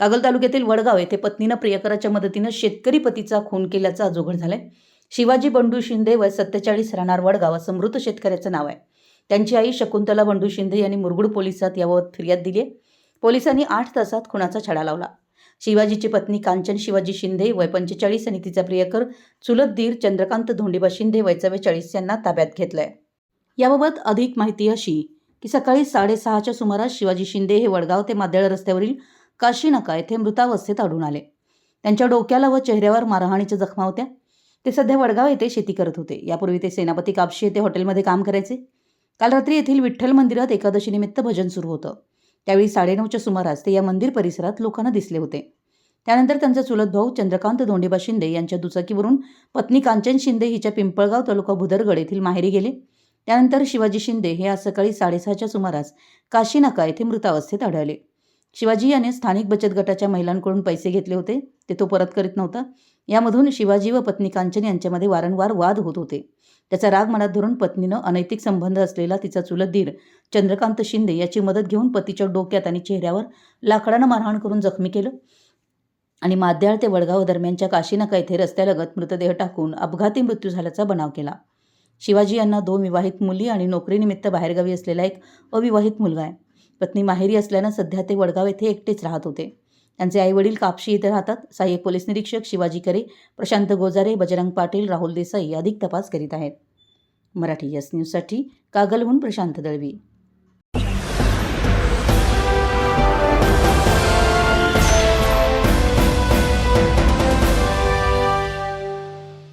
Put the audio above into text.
कागल तालुक्यातील वडगाव येथे पत्नीनं प्रियकराच्या मदतीनं शेतकरी पतीचा खून केल्याचा अजोघड झालाय. शिवाजी बंडू शिंदे वय सत्तेचाळीस राहणार वडगाव असं मृत शेतकऱ्याचं नाव आहे. त्यांची आई शकुंतला बंडू शिंदे यांनी मुरगुड पोलिसात याबाबत फिर्याद दिली आहे पोलिसांनी आठ तासात खुनाचा छडा लावला. शिवाजीची पत्नी कांचन शिवाजी शिंदे वय पंचेचाळीस आणि तिचा प्रियकर चुलत दीर चंद्रकांत धोंडीबा शिंदे वय चव्वेचाळीस यांना ताब्यात घेतलंय. याबाबत अधिक माहिती अशी की सकाळी साडेसहाच्या सुमारास शिवाजी शिंदे हे वडगाव ते मादेळ रस्त्यावरील काशीनाका येथे मृतावस्थेत आढळून आले. त्यांच्या डोक्याला व चेहऱ्यावर मारहाणीच्या जखमा होत्या. ते सध्या वडगाव येथे शेती करत होते. यापूर्वी ते सेनापती कापशी येथे हॉटेलमध्ये काम करायचे. काल रात्री येथील विठ्ठल मंदिरात एकादशीनिमित्त भजन सुरू होतं. त्यावेळी साडेनऊच्या सुमारास ते या मंदिर परिसरात लोकांना दिसले होते. त्यानंतर त्यांचा चुलत भाऊ चंद्रकांत धोंडेबा शिंदे यांच्या दुचाकीवरून पत्नी कांचन शिंदे हिच्या पिंपळगाव तालुका भुदरगड येथील माहेरी गेले. त्यानंतर शिवाजी शिंदे हे आज सकाळी साडेसहाच्या सुमारास काशीनाका येथे मृतावस्थेत आढळले. शिवाजी याने स्थानिक बचत गटाच्या महिलांकडून पैसे घेतले होते. ते तो परत करीत नव्हता. यामधून शिवाजी व पत्नी कांचन यांच्यामध्ये वारंवार वाद होत होते. त्याचा राग मनात धरून पत्नीनं अनैतिक संबंध असलेला तिचा चुलत दीर चंद्रकांत शिंदे याची मदत घेऊन पतीच्या डोक्यात आणि चेहऱ्यावर लाकडानं मारहाण करून जखमी केलं आणि माद्याळ ते वडगाव दरम्यानच्या काशीनाका येथे रस्त्यालगत मृतदेह टाकून अपघाती मृत्यू झाल्याचा बनाव केला. शिवाजी यांना दोन विवाहित मुली आणि नोकरीनिमित्त बाहेरगावी असलेला एक अविवाहित मुलगा आहे. पत्नी माहेरी असल्यानं सध्या ते वडगाव येथे एकटेच राहत होते. त्यांचे आईवडील कापशी येथे राहतात. सहाय्यक पोलीस निरीक्षक शिवाजी करे प्रशांत गोजारे बजरंग पाटील राहुल देसाई अधिक तपास करीत आहेत. मराठी यस न्यूजसाठी कागलहून प्रशांत दळवी.